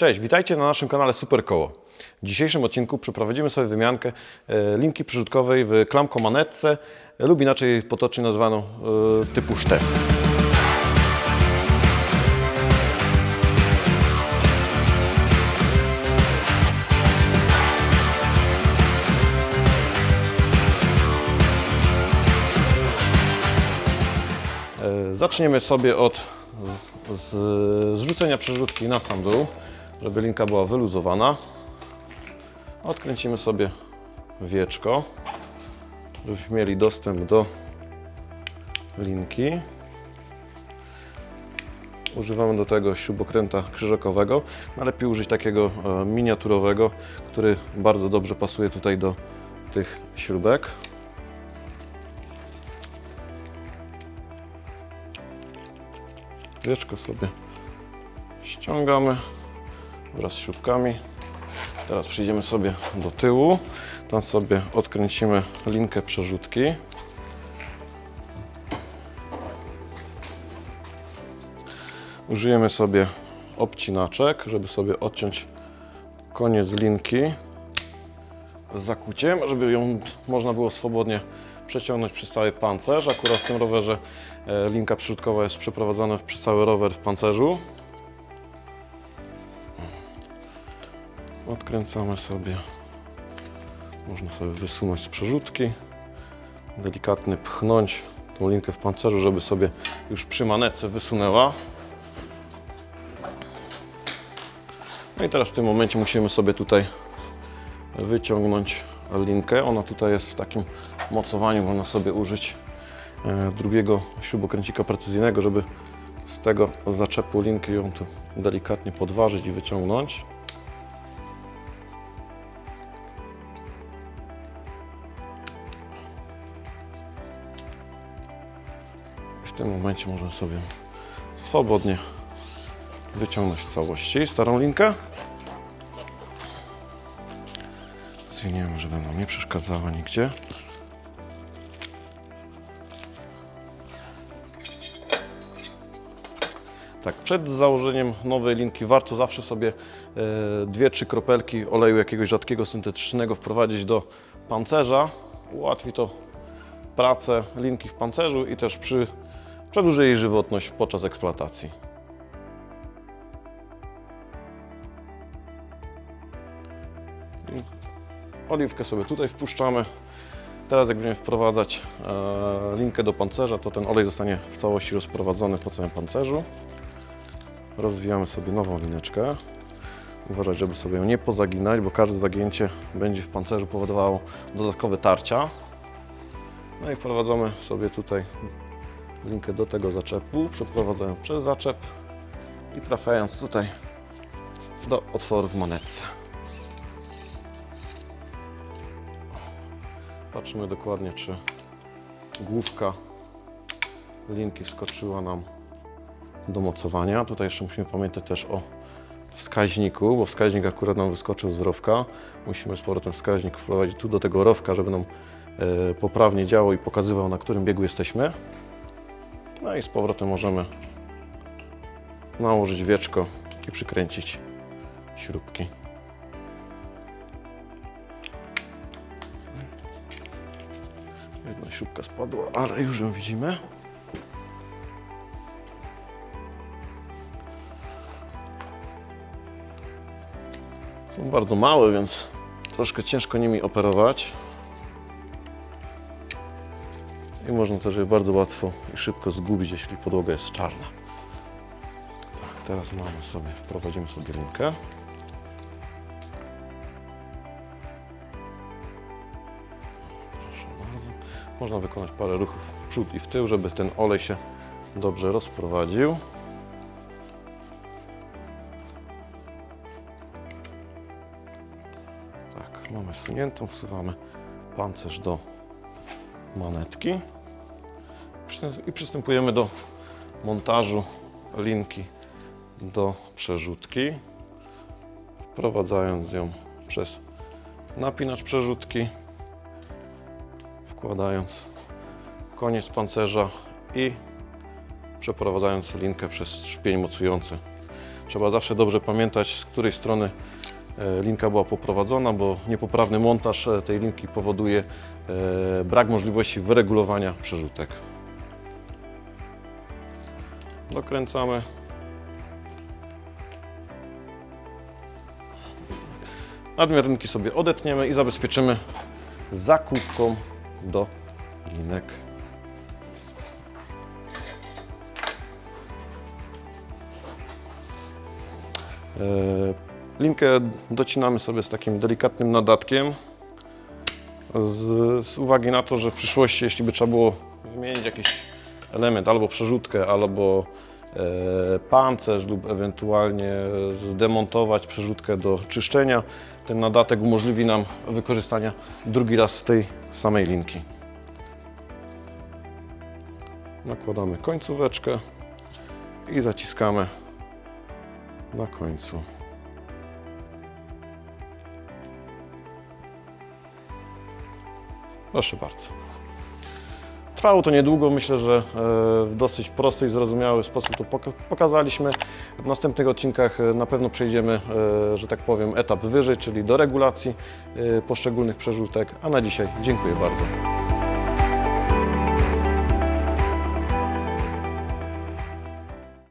Cześć, witajcie na naszym kanale Super Koło. W dzisiejszym odcinku przeprowadzimy sobie wymiankę e, linki przyrzutkowej w klamkomanetce lub inaczej potocznie nazwaną e, typu sztef. E, Zaczniemy sobie od z, z, zrzucenia przerzutki na sam dół, żeby linka była wyluzowana. Odkręcimy sobie wieczko, żebyśmy mieli dostęp do linki. Używamy do tego śrubokręta krzyżakowego. Najlepiej użyć takiego e, miniaturowego, który bardzo dobrze pasuje tutaj do tych śrubek. Wieczko sobie ściągamy wraz z śrubkami. Teraz przejdziemy sobie do tyłu. Tam sobie odkręcimy linkę przerzutki. Użyjemy sobie obcinaczek, żeby sobie odciąć koniec linki z zakuciem, żeby ją można było swobodnie przeciągnąć przez cały pancerz. Akurat w tym rowerze e, linka przyrzutkowa jest przeprowadzana przez cały rower w pancerzu. Odkręcamy sobie. Można sobie wysunąć z przerzutki. Delikatnie pchnąć tą linkę w pancerzu, żeby sobie już przy manetce wysunęła. No i teraz w tym momencie musimy sobie tutaj wyciągnąć linkę. Ona tutaj jest w takim mocowaniu, można sobie użyć e, drugiego śrubokręcika precyzyjnego, żeby z tego zaczepu linki ją tu delikatnie podważyć i wyciągnąć. W tym momencie możemy sobie swobodnie wyciągnąć w całości starą linkę. Zwiniemy, żeby nam nie przeszkadzała nigdzie. Tak, przed założeniem nowej linki warto zawsze sobie e, dwie, trzy kropelki oleju jakiegoś rzadkiego syntetycznego wprowadzić do pancerza. Ułatwi to pracę linki w pancerzu i też przy, przedłuży jej żywotność podczas eksploatacji. Oliwkę sobie tutaj wpuszczamy. Teraz jak będziemy wprowadzać e, linkę do pancerza, to ten olej zostanie w całości rozprowadzony po całym pancerzu. Rozwijamy sobie nową lineczkę. Uważać, żeby sobie ją nie pozaginać, bo każde zagięcie będzie w pancerzu powodowało dodatkowe tarcia. No i wprowadzamy sobie tutaj linkę do tego zaczepu, przeprowadzając przez zaczep i trafiając tutaj do otworu w manetce. Patrzymy dokładnie, czy główka linki wskoczyła nam do mocowania. Tutaj jeszcze musimy pamiętać też o wskaźniku, bo wskaźnik akurat nam wyskoczył z rowka. Musimy z powrotem wskaźnik wprowadzić tu do tego rowka, żeby nam e, poprawnie działał i pokazywał, na którym biegu jesteśmy. No i z powrotem możemy nałożyć wieczko i przykręcić śrubki. Jedna śrubka spadła, ale już ją widzimy. Są bardzo małe, więc troszkę ciężko nimi operować. I można też je bardzo łatwo i szybko zgubić, jeśli podłoga jest czarna. Tak, teraz mamy sobie, wprowadzimy sobie linkę. Proszę bardzo. Można wykonać parę ruchów w przód i w tył, żeby ten olej się dobrze rozprowadził. Tak, mamy wsuniętą, wsuwamy pancerz do manetki i przystępujemy do montażu linki do przerzutki, wprowadzając ją przez napinacz przerzutki, wkładając koniec pancerza i przeprowadzając linkę przez szpień mocujący. Trzeba zawsze dobrze pamiętać, z której strony e, linka była poprowadzona, bo niepoprawny montaż e, tej linki powoduje e, brak możliwości wyregulowania przerzutek. Dokręcamy. Nadmiar linki sobie odetniemy i zabezpieczymy zakówką do linek. E, Linkę docinamy sobie z takim delikatnym nadatkiem. Z, z uwagi na to, że w przyszłości, jeśli by trzeba było wymienić jakiś element, albo przerzutkę, albo e, pancerz, lub ewentualnie zdemontować przerzutkę do czyszczenia, ten nadatek umożliwi nam wykorzystanie drugi raz tej samej linki. Nakładamy końcóweczkę i zaciskamy na końcu. Proszę bardzo. Trwało to niedługo, myślę, że e, w dosyć prosty i zrozumiały sposób to poka- pokazaliśmy. W następnych odcinkach e, na pewno przejdziemy, e, że tak powiem, etap wyżej, czyli do regulacji poszczególnych przerzutek. A na dzisiaj dziękuję bardzo.